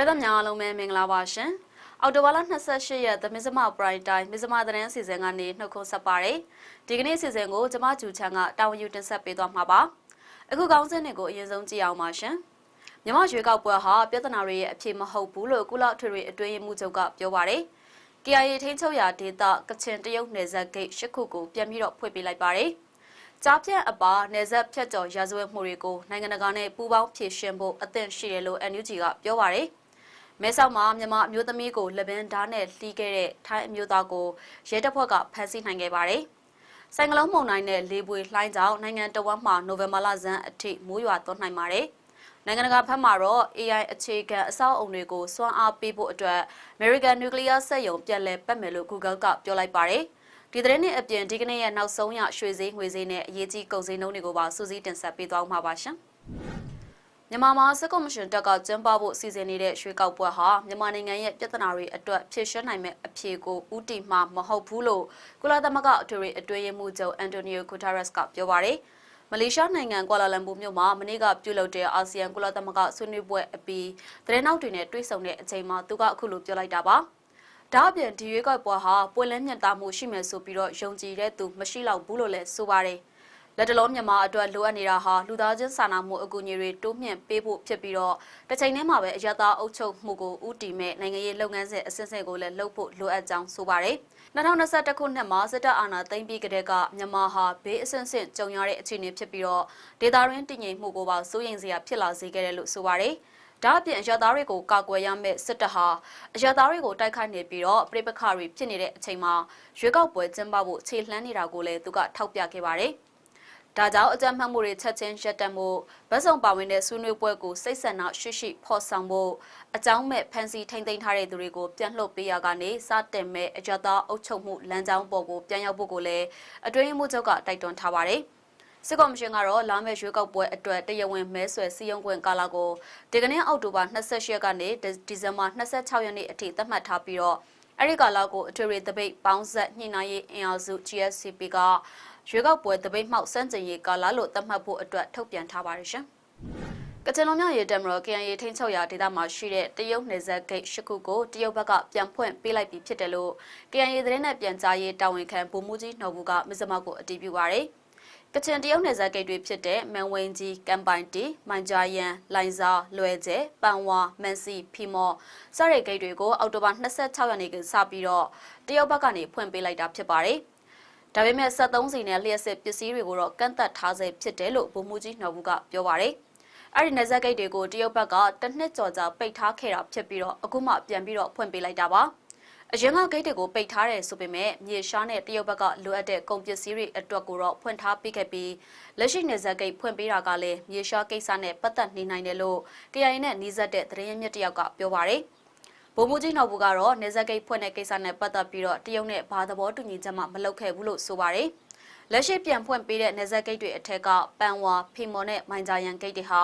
ပြည်သူများအားလုံးပဲမင်္ဂလာပါရှင်။အော်တိုဘာလ28ရက်သမစ္စမပရိုင်တိုင်းမစ္စမသတင်းအစီအစဉ်ကနေနှုတ်ခွန်းဆက်ပါရယ်။ဒီကနေ့အစီအစဉ်ကိုကျမကျူချန်ကတာဝန်ယူတင်ဆက်ပေးသွားမှာပါ။အခုကောင်းစင်းတွေကိုအရင်ဆုံးကြည့်အောင်ပါရှင်။မြမရွေကောက်ပွဲဟာပြဿနာတွေရဲ့အဖြေမဟုတ်ဘူးလို့ကုလထွေထွေအတွင်းရေးမှူးချုပ်ကပြောပါရယ်။ KIA ထိန်းချုပ်ရာဒေသကချင်တရုတ်နယ်စပ်ဂိတ်၈ခုကိုပြန်ပြီးတော့ဖွင့်ပေးလိုက်ပါရယ်။ကြားပြန့်အပါနယ်စပ်ဖြတ်ကျော်ရာဇဝတ်မှုတွေကိုနိုင်ငံတကာနဲ့ပူးပေါင်းဖြေရှင်းဖို့အသင့်ရှိတယ်လို့ NUG ကပြောပါရယ်။ မဲဆောက်မှာမြန်မာအမျိုးသမီးကိုလက်ပင်ဓာတ်နဲ့လှီးခဲ့တဲ့ထိုင်းအမျိုးသားကိုရဲတပ်ဖွဲ့ကဖမ်းဆီးနိုင်ခဲ့ပါရယ်။ဆိုင်ကလုန်းမုန်တိုင်းနဲ့လေပွေလှိုင်းကြောင့်နိုင်ငံတော်ဝန်မှနိုဝင်ဘာလဇန်အထိမိုးရွာသွန်းနိုင်ပါတယ်။နိုင်ငံတကာဘက်မှာတော့ AI အခြေခံအဆောက်အုံတွေကိုစွမ်းအားပေးဖို့အတွက် American Nuclear စက်ရုံပြန်လည်ပတ်မယ်လို့ Google ကပြောလိုက်ပါတယ်။ဒီသတင်းနဲ့အပြင်ဒီကနေ့ရဲ့နောက်ဆုံးရရွှေစည်းငွေစည်းနဲ့အရေးကြီးကုန်စည်နှုန်းတွေကိုပါစူးစီးတင်ဆက်ပေးသွားမှာပါရှင်။ မြန်မာမှာစက်ကော်မရှင်တက်ကကျင်းပဖို့စီစဉ်နေတဲ့ရွှေကောက်ပွဲဟာမြန်မာနိုင်ငံရဲ့ပြဿနာတွေအတွက်ဖြေရှင်းနိုင်မဲ့အဖြေကိုဥတီမှမဟုတ်ဘူးလို့ကုလသမဂ္ဂအထွေထွေအတွင်းရေးမှူးချုပ်အန်တိုနီယိုဂူတာရက်စ်ကပြောပါရယ်မလေးရှားနိုင်ငံကွာလာလမ်ပူမြို့မှာမနေ့ကပြုလုပ်တဲ့အာဆီယံကုလသမဂ္ဂဆွေးနွေးပွဲအပြီးသတင်းနောက်တွေနဲ့တွေ့ဆုံတဲ့အချိန်မှာသူကအခုလိုပြောလိုက်တာပါ။ဒါအပြင်ဒီရွေးကောက်ပွဲဟာပွင့်လင်းမြတ်သားမှုရှိမယ်ဆိုပြီးတော့ယုံကြည်တဲ့သူမရှိတော့ဘူးလို့လည်းဆိုပါတယ်။ လက်တလုံးမြန်မာအတွက်လိုအပ်နေတာဟာလူသားချင်းစာနာမှုအကူအညီတွေတိုးမြင့်ပေးဖို့ဖြစ်ပြီးတော့တစ်ချိန်တည်းမှာပဲအရသာအုပ်ချုပ်မှုကိုဥတီမဲ့နိုင်ငံရေးလုပ်ငန်းစဉ်အစစ်အစစ်ကိုလည်းလုပ်ဖို့လိုအပ်ကြောင်းဆိုပါတယ်။2021ခုနှစ်မှာစစ်တပ်အာဏာသိမ်းပြီးကတည်းကမြန်မာဟာဘေးအဆင့်ဆင့်ကြုံရတဲ့အခြေအနေဖြစ်ပြီးတော့ဒေသရင်းတည်ငြိမ်မှုကိုပါစိုးရိမ်စရာဖြစ်လာစေခဲ့တယ်လို့ဆိုပါတယ်။ဒါအပြင်အရသားတွေကိုကာကွယ်ရမယ့်စစ်တပ်ဟာအရသားတွေကိုတိုက်ခိုက်နေပြီးတော့ပြည်ပခါတွေဖြစ်နေတဲ့အချိန်မှာရွေးကောက်ပွဲကျင်းပဖို့ခြေလှမ်းနေတာကိုလည်းသူကထောက်ပြခဲ့ပါတယ်။ ဒါကြောင့်အကြမ်းဖက်မှုတွေချက်ချင်းရပ်တန့်ဖို့ဗတ်စုံပါဝင်တဲ့ဆွေးနွေးပွဲကိုစိတ်ဆက်နှရှိရှိဖော်ဆောင်ဖို့အကြောင်းမဲ့ဖန်စီထိမ့်သိမ်းထားတဲ့သူတွေကိုပြန်လှုပ်ပေးရကနေစတင်မဲ့အကြသားအုပ်ချုပ်မှုလမ်းကြောင်းပေါ်ကိုပြန်ရောက်ဖို့ကိုလည်းအတွင်းမှုချုပ်ကတိုက်တွန်းထားပါတယ်။စစ်ကော်မရှင်ကတော့လာမယ့်ရွေးကောက်ပွဲအတွက်တရားဝင်မဲဆွယ်စည်းရုံးခွင့်ကာလကိုဒီကနေ့အောက်တိုဘာ28ရက်ကနေဒီဇင်ဘာ26ရက်နေ့အထိသတ်မှတ်ထားပြီးတော့အဲ့ဒီကာလကိုအထွေထွေတပိတ်ပေါင်းဆက်ညှိနှိုင်းရေးအင်အားစု GSCP က ရွေးကောက်ပွဲတပိတ်မှောက်စန့်ကျင်ရေးကာလလို့သတ်မှတ်ဖို့အတွက်ထုတ်ပြန်ထားပါတယ်ရှင်။ကချင်လုံမြောက်ရေးတမတော် KNY ထိန်းချုပ်ရာဒေသမှာရှိတဲ့တရုတ်နယ်စပ်ဂိတ်၈ခုကိုတရုတ်ဘက်ကပြန်ဖွင့်ပေးလိုက်ပြီးဖြစ်တယ်လို့ KNY သတင်းနဲ့ပြန်ကြားရေးတာဝန်ခံဗိုလ်မှူးကြီးနော်ဘူးကမစ္စမကိုအတည်ပြုပါရယ်။ကချင်တရုတ်နယ်စပ်ဂိတ်တွေဖြစ်တဲ့မန်ဝင်းကြီးကမ်ပိုင်တီမိုင်ဂျာယန်လိုင်ဇာလွယ်ကျဲပန်ဝါမန်စီဖီမော့စတဲ့ဂိတ်တွေကိုအောက်တိုဘာ26ရက်နေ့ကစပြီးတော့တရုတ်ဘက်ကနေဖွင့်ပေးလိုက်တာဖြစ်ပါတယ်။ ဒါပေမဲ့73စီနဲ့လျှက်စစ်ပစ္စည်းတွေကိုတော့ကန့်သက်ထားဆဲဖြစ်တယ်လို့ဗိုလ်မှူးကြီးနော်ဘူးကပြောပါရယ်အဲ့ဒီနေဆက်ဂိတ်တွေကိုတရုတ်ဘက်ကတစ်နှစ်ကျော်ကြာပိတ်ထားခဲ့တာဖြစ်ပြီးတော့အခုမှပြန်ပြီးတော့ဖွင့်ပေးလိုက်တာပါအရင်ကဂိတ်တွေကိုပိတ်ထားတယ်ဆိုပေမဲ့မြေရှားနဲ့တရုတ်ဘက်ကလိုအပ်တဲ့ကုန်ပစ္စည်းတွေအတွက်ကိုတော့ဖွင့်ထားပေးခဲ့ပြီးလက်ရှိနေဆက်ဂိတ်ဖွင့်ပေးတာကလည်းမြေရှားကိစ္စနဲ့ပတ်သက်နေနိုင်တယ်လို့ KIA နဲ့နှီးစပ်တဲ့သတင်းရင်းမြစ်တယောက်ကပြောပါရယ် ဗိုလ်မှူးကြီးနှောက်ဘူးကတော့နေဇက်ဂိတ်ဖွင့်တဲ့ကိစ္စနဲ့ပတ်သက်ပြီးတော့တရုတ်နဲ့ဘာသဘောတူညီချက်မှမလုပ်ခဲ့ဘူးလို့ဆိုပါတယ်။လက်ရှိပြန်ဖွင့်ပေးတဲ့နေဇက်ဂိတ်တွေအထက်ကပန်ဝါဖီမော်နဲ့မိုင်ဂျာယန်ဂိတ်တွေဟာ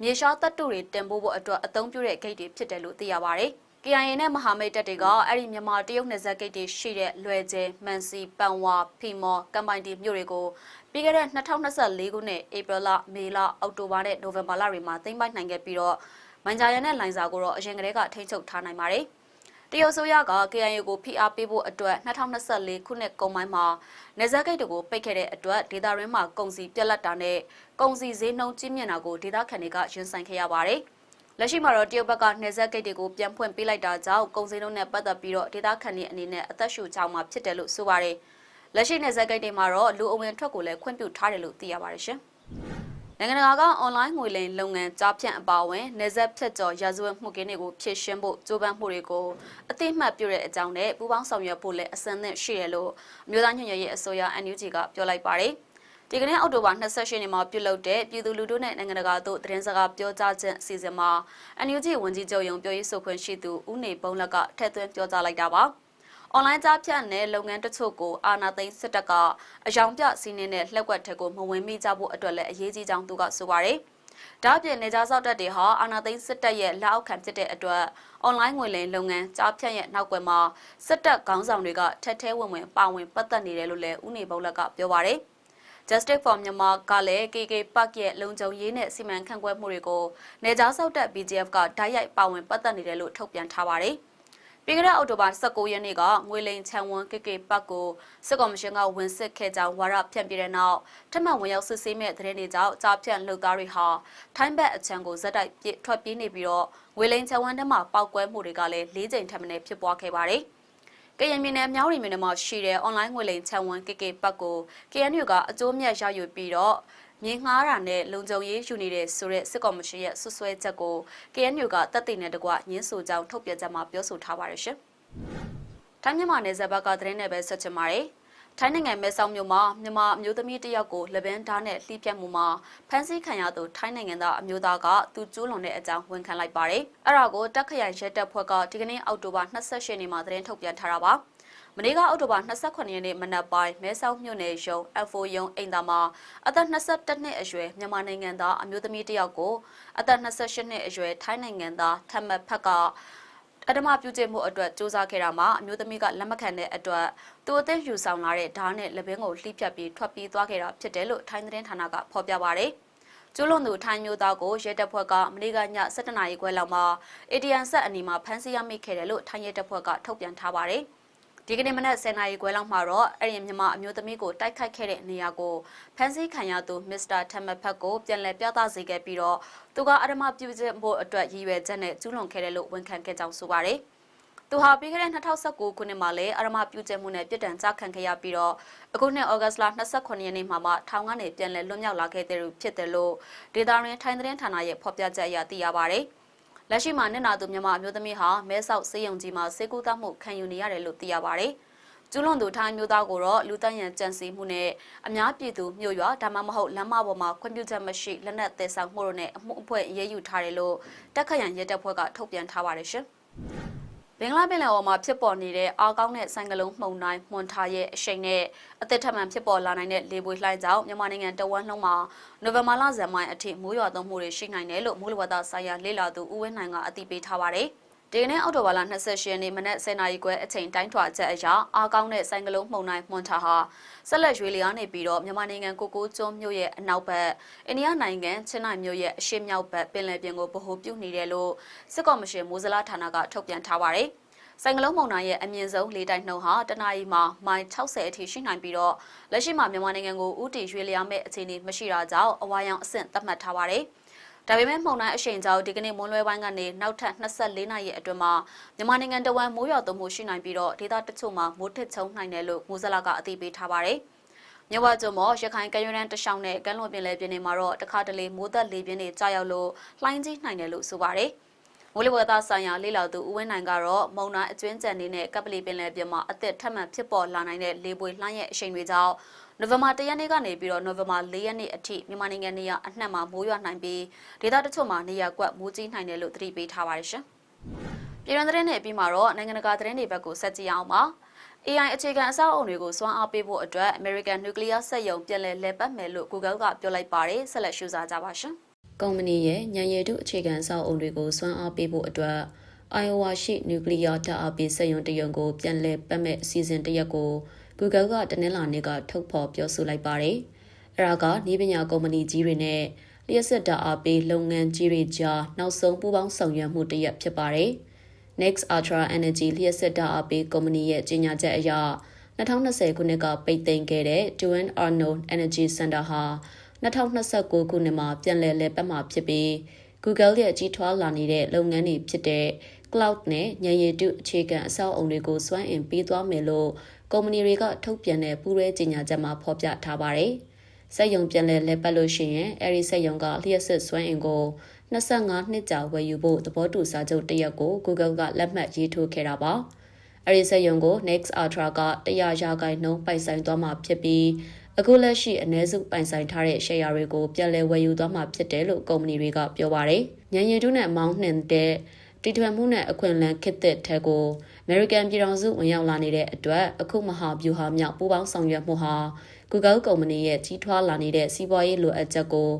မြေရှားတပ်တုတွေတင်ပို့ဖို့အတွက်အသုံးပြုတဲ့ဂိတ်တွေဖြစ်တယ်လို့သိရပါတယ်။ KIA နဲ့မဟာမိတ်တပ်တွေကအဲ့ဒီမြန်မာတရုတ်နယ်စပ်ဂိတ်တွေရှိတဲ့လွယ်ကျဲမန်စီပန်ဝါဖီမော်ကမ်ပိုင်တီမြို့တွေကိုပြီးခဲ့တဲ့2024ခုနှစ်ဧပြီလမေလအောက်တိုဘာနဲ့နိုဝင်ဘာလတွေမှာသိမ်းပိုက်နိုင်ခဲ့ပြီးတော့ မန်ဂျာရန်နဲ့လိုင်ဇာကိုတော့အရင်ကတည်းကထိန်းချုပ်ထားနိုင်ပါတယ်။တရုတ်ဆိုရက KIA ကိုဖိအားပေးဖို့အတွက်2024ခုနှစ်ကုန်ပိုင်းမှာနေဇက်ဂိတ်တွေကိုပိတ်ခဲ့တဲ့အတွက်ဒေတာရင်းမှာကုန်စည်ပြက်လက်တာနဲ့ကုန်စည်ဈေးနှုန်းကြီးမြင့်တာကိုဒေတာခန်တွေကရင်ဆိုင်ခဲ့ရပါတယ်။လက်ရှိမှာတော့တရုတ်ဘက်ကနေဇက်ဂိတ်တွေကိုပြန်ဖွင့်ပေးလိုက်တာကြောင့်ကုန်စည်နှုန်းနဲ့ပတ်သက်ပြီးတော့ဒေတာခန်တွေအနေနဲ့အသက်ရှူချောင်းမှာဖြစ်တယ်လို့ဆိုပါတယ်။လက်ရှိနေဇက်ဂိတ်တွေမှာတော့လူအဝင်ထွက်ကိုလည်းခွင့်ပြုထားတယ်လို့သိရပါတယ်ရှင်။ နိုင်ငံတကာကအွန်လိုင်းငွေလိမ်လုပ်ငန်းကြားဖြန့်အပါအဝင်နေဆက်ဖြတ်ကျော်ရာဇဝတ်မှုကင်းတွေကိုဖြည့်ရှင်းဖို့ကြိုးပမ်းမှုတွေကိုအသိမှတ်ပြုတဲ့အကြောင်းနဲ့ပူးပေါင်းဆောင်ရွက်ဖို့လည်းအစမ်းသင့်ရှိတယ်လို့အမျိုးသားညွှန်ကြားရေးအစိုးရ NUG ကပြောလိုက်ပါတယ်။ဒီကနေ့အောက်တိုဘာ28ရက်နေ့မှာပြုလုပ်တဲ့ပြည်သူလူထုနဲ့နိုင်ငံတကာတို့သတင်းစကားပြောကြားခြင်းအစီအစဉ်မှာ NUG ဝန်ကြီးချုပ်ယုံပြောရေးဆိုခွင့်ရှိသူဦးနေပုံလက်ကထည့်သွင်းပြောကြားလိုက်တာပါ။ အွန်လိုင်းကြားဖြတ်တဲ့လုပ်ငန်းတချို့ကိုအာဏာသိမ်းစစ်တပ်ကအယောင်ပြစီးနေတဲ့လှက်ွက်ထက်ကိုမဝင်မိကြဖို့အတွက်လည်းအရေးကြီးကြောင်းသူကဆိုပါတယ်။ဒါ့အပြင်နေကြားစောက်တက်တွေဟာအာဏာသိမ်းစစ်တပ်ရဲ့လက်အောက်ခံဖြစ်တဲ့အတွက်အွန်လိုင်းငွေလိမ်လုပ်ငန်းကြားဖြတ်ရဲ့နောက်ွယ်မှာစစ်တပ်ခေါင်းဆောင်တွေကထက်ထဲဝင်ဝင်ပါဝင်ပတ်သက်နေတယ်လို့လည်းဦးနေဘုတ်လက်ကပြောပါတယ်။ Justice for Myanmar ကလည်း KK Park ရဲ့လုံခြုံရေးနဲ့စီမံခန့်ခွဲမှုတွေကိုနေကြားစောက်တဲ့ BGF ကဓာတ်ရိုက်ပါဝင်ပတ်သက်နေတယ်လို့ထုတ်ပြန်ထားပါတယ်။ ပြီးခဲ့တဲ့အောက်တိုဘာ19ရက်နေ့ကငွေလိန်ချန်ဝွန် KK Park ကိုစစ်ကော်မရှင်ကဝင်စစ်ခဲ့ကြောင်းဝါရဖြန့်ပြတဲ့နောက်ထပ်မံဝင်ရောက်စစ်ဆေးမဲ့တဲ့တွေကြောင့်ကြားဖြန့်လှုပ်သားတွေဟာထိုင်းဘက်အချမ်းကိုဇက်တိုက်ပြထွက်ပြေးနေပြီးတော့ငွေလိန်ချန်ဝွန်ထဲမှာပောက်ကွဲမှုတွေကလည်း၄ကြိမ်ထပ်မံဖြစ်ပွားခဲ့ပါတယ်။ကရင်ပြည်နယ်မြောင်းရီမြို့နယ်မှာရှိတဲ့ online ငွေလိမ်ချန်ဝန် KK ပတ်ကို KNU ကအကျိုးမြတ်ရယူပြီးတော့ မြေငှားတာနဲ့လုံခြုံရေးယူနေတဲ့ဆိုတဲ့စစ်ကော်မရှင်ရဲ့ဆွဆွဲချက်ကို KNU ကတပ်သိနဲ့တကွညှင်းဆိုကြောင်းထုတ်ပြန်ချက်မှာပြောဆိုထားပါတယ်ရှင်။ထိုင်းမြန်မာနယ်စပ်ဘက်ကသတင်းနဲ့ပဲဆက်ချင်ပါတယ်။ထိုင်းနိုင်ငံမဲဆောက်မြို့မှာမြန်မာအမျိုးသမီးတစ်ယောက်ကိုလက်ပန်းဓာတ်နဲ့လှိပြတ်မှုမှာဖမ်းဆီးခံရသူထိုင်းနိုင်ငံသားအမျိုးသားကသူကျူးလွန်တဲ့အကြောင်းဝန်ခံလိုက်ပါတယ်။အဲ့ဒါကိုတက်ခရိုင်ရဲတပ်ဖွဲ့ကဒီကနေ့အောက်တိုဘာ28ရက်နေ့မှာသတင်းထုတ်ပြန်ထားတာပါ။ မနေ့ကအောက်တိုဘာ28ရက်နေ့မနက်ပိုင်းမဲဆောက်မြို့နယ်ရုံ F4 ရုံအိမ်သာမှာအသက်22နှစ်အရွယ်မြန်မာနိုင်ငံသားအမျိုးသမီးတစ်ယောက်ကိုအသက်28နှစ်အရွယ်ထိုင်းနိုင်ငံသားထမတ်ဖက်ကအဓမ္မပြုကျင့်မှုအတွက်စ조사ခဲ့တာမှာအမျိုးသမီးကလက်မခံတဲ့အတွက်သူအသက်ယူဆောင်လာတဲ့ဓာတ်နဲ့လက်ဘင်းကိုလှိဖြတ်ပြီးထွက်ပြေးသွားခဲ့တာဖြစ်တယ်လို့ထိုင်းသတင်းဌာနကဖော်ပြပါတယ်။ကျူးလွန်သူထိုင်းမျိုးသားကိုရဲတပ်ဖွဲ့ကမနေ့ကည7:00နာရီခွဲလောက်မှာ ATM ဆက်အနီးမှာဖမ်းဆီးရမိခဲ့တယ်လို့ထိုင်းရဲတပ်ဖွဲ့ကထုတ်ပြန်ထားပါတယ်။ ဒီကနေ့မနက်10:00နာရီခွဲလောက်မှာတော့အဲ့ဒီမြန်မာအမျိုးသမီးကိုတိုက်ခိုက်ခဲ့တဲ့နေရာကိုဖမ်းဆီးခံရသူမစ္စတာထမဖက်ကိုပြန်လည်ပြသစေခဲ့ပြီးတော့သူကအဓမ္မပြုကျင့်ဖို့အတွက်ရည်ရွယ်ချက်နဲ့ကျူးလွန်ခဲ့တယ်လို့ဝန်ခံခဲ့ကြောင်းဆိုပါတယ်။သူဟာပြီးခဲ့တဲ့2019ခုနှစ်မှာလည်းအရမပြုကျင့်မှုနဲ့ပြည်တံကြခံခဲ့ရပြီးတော့အခုနှစ်ဩဂတ်လ29ရက်နေ့မှာမှထောင်ကနေပြန်လည်လွတ်မြောက်လာခဲ့တဲ့ဖြစ်တယ်လို့ဒေတာရင်းထိုင်းသတင်းဌာနရဲ့ဖော်ပြချက်အရသိရပါတယ်။ လက်ရှိမှာနစ်နာသူမြန်မာအမျိုးသမီးဟာမဲဆောက်စေယုံကြီးမှာစေကူသားမှုခံယူနေရတယ်လို့သိရပါတယ်။ကျူးလွန်သူထိုင်းမျိုးသားကိုတော့လူတန်းရန်ကြံစည်မှုနဲ့အများပြည်သူမြို့ရွာဒါမှမဟုတ်လမ်းမပေါ်မှာခွင့်ပြုချက်မရှိလက်နက်သယ်ဆောင်မှုတို့နဲ့အမှုအဖွဲ့အရေးယူထားတယ်လို့တက်ခရန်ရဲတပ်ဖွဲ့ကထုတ်ပြန်ထားပါတယ်ရှင်။ ဘင်္ဂလားပင်လယ်အော်မှာဖြစ်ပေါ်နေတဲ့အာကောင်းတဲ့ဆိုင်ကလုန်းမှုန်တိုင်းမွန်ထားရဲ့အရှိန်နဲ့အသက်ထပ်မံဖြစ်ပေါ်လာနိုင်တဲ့လေပွေလှိုင်းကြောင့်မြန်မာနိုင်ငံတဝန်းလုံးမှာနိုဝင်ဘာလဇန်မိုင်အထိမိုးရွာသွန်းမှုတွေရှိနိုင်တယ်လို့မိုးလေဝသဆိုင်ရာလေ့လာသူဦးဝင်းနိုင်ကအသိပေးထားပါတယ်။ ဒီကနေ့အောက်တိုဘာလ28ရက်နေ့မနက်10:00နာရီခွဲအချိန်တိုင်းထွာချက်အရအားကောင်းတဲ့ဆိုင်ကလုန်းမှုန်တိုင်းမွန်တာဟာဆက်လက်ရွေလျားနေပြီးတော့မြန်မာနိုင်ငံကိုကိုကျွန်းမြို့ရဲ့အနောက်ဘက်အိန္ဒိယနိုင်ငံချင်းနိုင်မြို့ရဲ့အရှေ့မြောက်ဘက်ပင်လယ်ပြင်ကိုဗဟိုပြုနေတယ်လို့စစ်ကော်မရှင်မိုးစလားဌာနကထုတ်ပြန်ထားပါတယ်။ဆိုင်ကလုန်းမုန်တိုင်းရဲ့အမြင့်ဆုံးလေတိုက်နှုန်းဟာတနအီမှာမိုင်60အထိရှိနိုင်ပြီးတော့လက်ရှိမှာမြန်မာနိုင်ငံကိုဥတီရွေလျားမဲ့အခြေအနေမရှိတာကြောင့်အဝါရောင်အဆင့်သတ်မှတ်ထားပါတယ်။ ဒါပေမဲ့မှုန်တိုင်းအရှိန်ကြောင့်ဒီကနေ့မွန်းလွဲပိုင်းကနေနောက်ထပ်24နာရီအတွင်းမှာမြန်မာနိုင်ငံတဝန်းမိုးရွာသွန်းမှုရှိနိုင်ပြီးတော့ဒေသတချို့မှာမိုးထစ်ချုံနိုင်တယ်လို့မိုးစလာကအသိပေးထားပါတယ်။မြဝကျွန်းမော်ရခိုင်ကမ်းရိုးတန်းတရှောင်းနဲ့ကမ်းလွန်ပင်လယ်ပြင်တွေမှာတော့တခါတလေမိုးသက်လေပြင်းတွေကြာရောက်လို့လှိုင်းကြီးနိုင်တယ်လို့ဆိုပါတယ်။မိုးလေဝသဆိုင်ရာလေ့လာသူဦးဝင်းနိုင်ကတော့မုံတိုင်းအကျွင်းကြံနေတဲ့ကပလီပင်လယ်ပြင်မှာအသက်ထပ်မံဖြစ်ပေါ်လာနိုင်တဲ့လေပွေလှိုင်းရဲ့အရှိန်တွေကြောင့် နိုဝင်ဘာ၁ရက်နေ့ကနေပြီးတော့နိုဝင်ဘာ၄ရက်နေ့အထိမြန်မာနိုင်ငံနေရအနှံ့မှာမိုးရွာနိုင်ပြီးဒေသတချို့မှာနေရကွက်မိုးကြီးနိုင်တယ်လို့သတိပေးထားပါတယ်ရှင်။ပြည်တွင်းသတင်းတွေပြီးမှာတော့နိုင်ငံတကာသတင်းတွေဘက်ကိုဆက်ကြည့်အောင်ပါ။ AI အခြေခံအဆောက်အုံတွေကိုစွမ်းအားပေးဖို့အတွက် American Nuclear စက်ရုံပြန်လည်လည်ပတ်မယ်လို့ Google ကပြောလိုက်ပါတယ်ဆက်လက်ရှုစားကြပါရှင်။ကုမ္ပဏီရဲ့ညံရည်တုအခြေခံအဆောက်အုံတွေကိုစွမ်းအားပေးဖို့အတွက် Iowa ရှိ Nuclear ဓာတ်အားပေးစက်ရုံတရုံကိုပြန်လည်ပတ်မဲ့အစီအစဉ်တရက်ကို Google ကတနင်္လာနေ့ကထုတ်ဖော်ပြောဆိုလိုက်ပါတယ်။အဲဒါကနည်းပညာကုမ္ပဏီကြီးတွေနဲ့လျှက်စစ်ဓာတ်အားပေးလုပ်ငန်းကြီးတွေကြားနောက်ဆုံးပူးပေါင်းဆောင်ရွက်မှုတစ်ရပ်ဖြစ်ပါတယ်။ Next Ultra Energy လျှက်စစ်ဓာတ်အားပေးကုမ္ပဏီရဲ့ကြေညာချက်အရ2020ခုနှစ်ကပိတ်သိမ်းခဲ့တဲ့ Duane Arnold Energy Center ဟာ2029ခုနှစ်မှာပြန်လည်လည်ပတ်မှာဖြစ်ပြီး Google ရဲ့ကြီးထွားလာနေတဲ့လုပ်ငန်းတွေဖြစ်တဲ့ cloud နဲ့ဉာဏ်ရည်တုအခြေခံအဆောက်အုံတွေကိုစွမ်းအင်ပေးသွားမယ်လို့ ကုမ္ပဏီတွေကထုတ်ပြန်တဲ့ပူးရဲကြေညာချက်မှာဖော်ပြထားပါတယ်။စက်ရုံပြန်လည်လဲပတ်လို့ရှိရင်အဲဒီစက်ရုံကလျှက်စစ်စွမ်းအင်ကို25နှစ်ကြာဝယ်ယူဖို့သဘောတူစာချုပ်တရက်ကို Google ကလက်မှတ်ရေးထိုးခဲ့တာပါ။အဲဒီစက်ရုံကို Next Ultra က100ရာခိုင်နှုန်းပိုင်ဆိုင်သွားမှာဖြစ်ပြီးအခုလက်ရှိအ ਨੇ စုပိုင်ဆိုင်ထားတဲ့ share တွေကိုပြန်လည်ဝယ်ယူသွားမှာဖြစ်တယ်လို့ကုမ္ပဏီတွေကပြောပါတယ်။ညံရည်တူးနဲ့မောင်းနှင်တဲ့ တီထွင်မှုနဲ့အခွင့်အလမ်းခစ်တဲ့ထက်ကို American ပြည်ထောင်စုဝင်ရောက်လာနေတဲ့အတွက်အခုမဟာဗျူဟာမြောက်ပူးပေါင်းဆောင်ရွက်မှုဟာ Google ကုမ္ပဏီရဲ့ကြီးထွားလာနေတဲ့စီးပွားရေးလိုအပ်ချက်ကို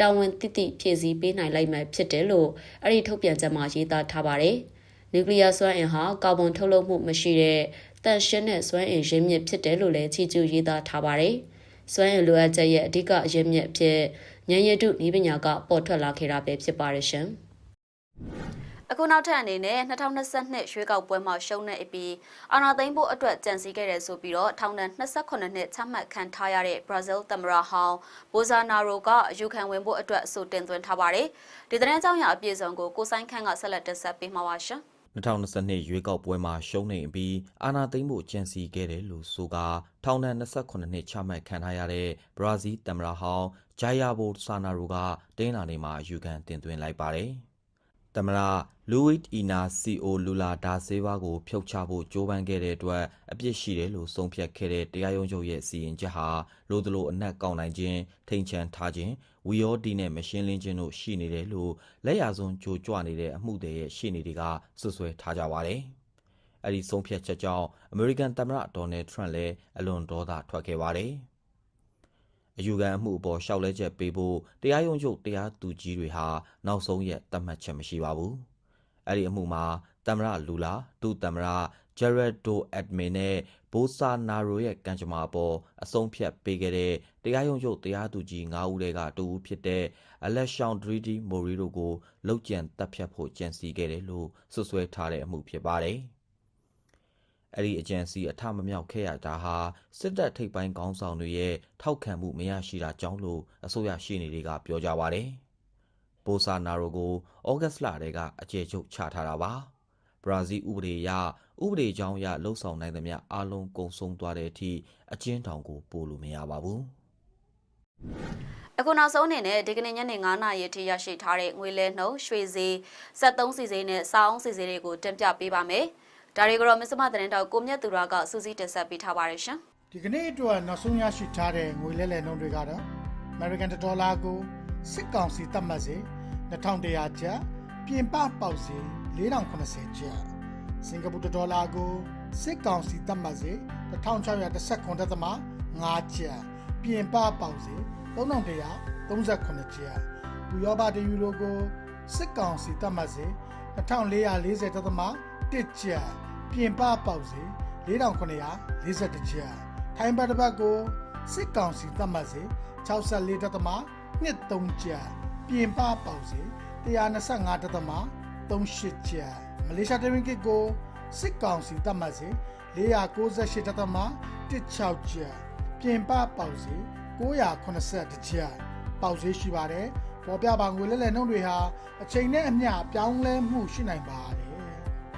တာဝန်တိတိဖြည့်ဆည်းပေးနိုင်လိုက်မှဖြစ်တယ်လို့အဲ့ဒီထုတ်ပြန်ချက်မှာရေးသားထားပါတယ်။နျူကလ িয়ার စွမ်းအင်ဟာကာဗွန်ထုတ်လွှတ်မှုမရှိတဲ့တန့်ရှင်းတဲ့စွမ်းအင်ရင်းမြစ်ဖြစ်တယ်လို့လည်းချီးကျူးရေးသားထားပါတယ်။စွမ်းရည်လိုအပ်ချက်ရဲ့အဓိကအရင်းမြစ်အဖြစ်ဉာဏ်ရည်တုဤပညာကပေါ်ထွက်လာခဲ့တာပဲဖြစ်ပါတယ်ရှင်။ အခုနောက်ထပ်အနေနဲ့2022ရွေးကောက်ပွဲမှာရှုံးတဲ့အပြီးအာဏာသိမ်းဖို့အတွက်ကြံစည်ခဲ့တယ်ဆိုပြီးတော့ထောင်ဒဏ်28နှစ်ချမှတ်ခံထားရတဲ့ဘရာဇီးသမ္မတဟောင်းဘိုဇာနာရိုကအယူခံဝင်ဖို့အတွက်အဆိုတင်သွင်းထားပါတယ်။ဒီသတင်းကြောင့်ရအပြည့်စုံကိုကိုဆိုင်ခန့်ကဆက်လက်တင်ဆက်ပေးမှာပါရှင်။2022ရွေးကောက်ပွဲမှာရှုံးနေပြီးအာဏာသိမ်းဖို့ကြံစီခဲ့တယ်လို့ဆိုကာထောင်ဒဏ်28နှစ်ချမှတ်ခံထားရတဲ့ဘရာဇီးသမ္မတဟောင်းဂျိုင်ယာဘိုဆာနာရိုကတင်းလာနေမှာအယူခံတင်သွင်းလိုက်ပါတယ်။ သမ္မတလူဝစ်အီနာစီအိုလူလာဒါဆေးဘာကိုဖျောက်ချဖို့ကြိုးပမ်းခဲ့တဲ့အတွက်အပြစ်ရှိတယ်လို့ဆုံးဖြတ်ခဲ့တဲ့တရားရုံးချုပ်ရဲ့စီရင်ချက်ဟာလိုသလိုအနက်ကောက်နိုင်ခြင်းထိန်ချန်ထားခြင်းဝီယောဒီနဲ့မရှင်းလင်းခြင်းတို့ရှိနေတယ်လို့လက်ရစွန်းကြိုကြွနေတဲ့အမှုတွေရဲ့ရှေ့နေတွေကဆွဆွဲထားကြပါတယ်။အဲ့ဒီဆုံးဖြတ်ချက်ကြောင့်အမေရိကန်သမ္မတဒေါ်နယ်ထရန့်လည်းအလွန်ဒေါသထွက်ခဲ့ပါတယ်။ အယူခံအမှုအပေါ်ရှောက်လဲချက်ပေးဖို့တရားရုံးချုပ်တရားသူကြီးတွေဟာနောက်ဆုံးရက်သတ်မှတ်ချက်မရှိပါဘူး။အဲ့ဒီအမှုမှာသမ္မတလူလာဒုသမ္မတဂျက်ရက်ဒိုအက်ဒမင်နဲ့ဘိုဆာနာရိုရဲ့ကံကြမ္မာအပေါ်အဆုံးဖြတ်ပေးခဲ့တဲ့တရားရုံးချုပ်တရားသူကြီး9ဦးကတူဦးဖြစ်တဲ့အလက်ရှောင်းဒရီဒီမိုရီတို့ကိုလောက်ကျန်တပ်ဖြတ်ဖို့ကြံစီခဲ့တယ်လို့ဆွဆွဲထားတဲ့အမှုဖြစ်ပါတယ်။ အဲ့ဒီအကြံစီအထမမြောက်ခဲ့ရတာဟာစစ်တပ်ထိပ်ပိုင်းခေါင်းဆောင်တွေရဲ့ထောက်ခံမှုမရရှိတာကြောင့်လို့အစိုးရရှေ့နေတွေကပြောကြပါတယ်။ဘိုဆာနာရိုကိုဩဂတ်စ်လထဲကအကျေချုပ်ချထားတာပါ။ဘရာဇီးဥပဒေအရဥပဒေကြောင်းအရလှုပ်ဆောင်နိုင်သမျှအားလုံးကုန်ဆုံးသွားတဲ့အထိအကျဉ်းထောင်ကိုပို့လို့မရပါဘူး။အခုနောက်ဆုံးအနေနဲ့ဒီကနေ့ညနေ9:00နာရီအထိရရှိထားတဲ့ငွေလဲနှုန်းရွှေဈေး73စီဈေးနဲ့စောင်းစီဈေးတွေကိုတင်ပြပေးပါမယ်။ ဒါတွေကိုတော့မစ္စမသတင်းတောက်ကိုမြတ်သူရကစူးစီးတင်ဆက်ပေးထားပါတယ်ရှင်။ဒီကနေ့အတွက်နောက်ဆုံးရရှိထားတဲ့ငွေလဲလှယ်နှုန်းတွေကတော့ American ဒေါ်လာကိုစစ်ကောင်စီသတ်မှတ်စေ2100ကျပ်ပြင်ပပေါက်စေ4080ကျပ်စင်ကာပူဒေါ်လာကိုစစ်ကောင်စီသတ်မှတ်စေ1619.5ကျပ်ပြင်ပပေါက်စေ3138ကျပ်ဥရောပတယူရိုကိုစစ်ကောင်စီသတ်မှတ်စေ2440.1ကျပ် ပြင်ပပေါက်စေ4941ကျပ်ထိုင်းဘတ်တစ်ပတ်ကိုစစ်ကောင်စီသတ်မှတ်စေ64တက်သမ23ကျပ်ပြင်ပပေါက်စေ125တက်သမ38ကျပ်မလေးရှားတရင်ကစ်ကိုစစ်ကောင်စီသတ်မှတ်စေ498တက်သမ16ကျပ်ပြင်ပပေါက်စေ980ကျပ်ပေါက်စေရှိပါတယ်ပေါ်ပြပါငွေလဲလဲနှုန်းတွေဟာအချိန်နဲ့အမျှပြောင်းလဲမှုရှိနိုင်ပါတယ်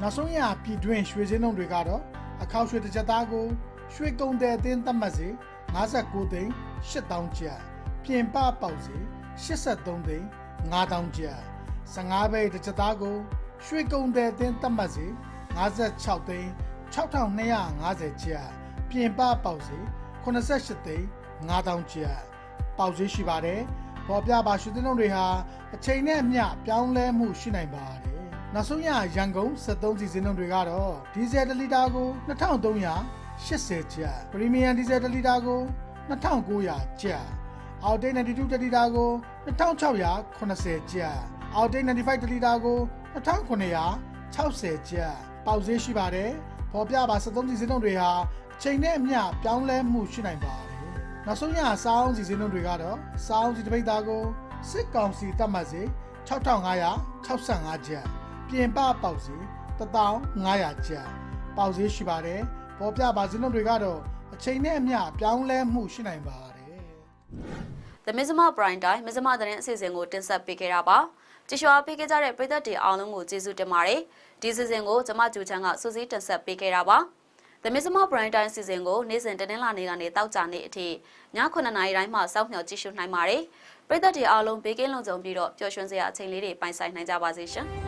နောက်ဆုံးရပြည်တွင်းရွှေစင်းနှုန်းတွေကတော့အခောက်ရွှေတစ်ချက်သားကိုရွှေကုံတဲ့အသင်းသတ်မှတ်စေ59သိန်း8000ကျပ်ပြင်ပပေါက်စေ83သိန်း9000ကျပ်15ဘိတ်တစ်ချက်သားကိုရွှေကုံတဲ့အသင်းသတ်မှတ်စေ56သိန်း6250ကျပ်ပြင်ပပေါက်စေ88သိန်း9000ကျပ်ပေါက်စေရှိပါတယ်ပေါ်ပြပါရွှေသင်းလုံးတွေဟာအချိန်နဲ့အမျှပြောင်းလဲမှုရှိနိုင်ပါတယ် နောက်ဆုံးရရန်ကုန်73စီစဉ်လုံးတွေကတော့ဒီဇယ်1လီတာကို2380ကျပ်ပရီမီယံဒီဇယ်1လီတာကို2900ကျပ်အော်တိတ်92တလီတာကို2680ကျပ်အော်တိတ်95တလီတာကို2960ကျပ်ပေါက်ဈေးရှိပါတယ်ပေါ်ပြပါ73စီစဉ်လုံးတွေဟာအချိန်နဲ့အမျှပြောင်းလဲမှုရှိနိုင်ပါတယ်နောက်ဆုံးရစောင်းစီစဉ်လုံးတွေကတော့စောင်းစီတစ်ပိတ်သားကိုစစ်ကောင်စီတတ်မှတ်စေ6565ကျပ် ပြင်ပပေါက်စီ1500ကျပ်ပေါက်ဈေးရှိပါတယ်ပေါ်ပြပါစင်းလုံးတွေကတော့အချိန်နဲ့အမျှပြောင်းလဲမှုရှိနိုင်ပါတယ် The Mizama Prime Time မဇ္ဈိမသတင်းအစီအစဉ်ကိုတင်ဆက်ပေးခဲ့တာပါ။ကြည့်ရှုအားပေးခဲ့ကြတဲ့ပရိသတ်တွေအားလုံးကိုကျေးဇူးတင်ပါတယ်။ဒီအစီအစဉ်ကိုကျမကျူချန်ကစူးစီးတင်ဆက်ပေးခဲ့တာပါ။ The Mizama Prime Time အစီအစဉ်ကိုနေ့စဉ်တနင်္လာနေ့ကနေတောက်ကြနေ့အထိည9:00နာရီတိုင်းမှာစောင့်မျှော်ကြည့်ရှုနိုင်ပါတယ်။ပရိသတ်တွေအားလုံးဘေးကင်းလုံခြုံပြီးတော့ပျော်ရွှင်စရာအချိန်လေးတွေပိုင်ဆိုင်နိုင်ကြပါစေရှင်။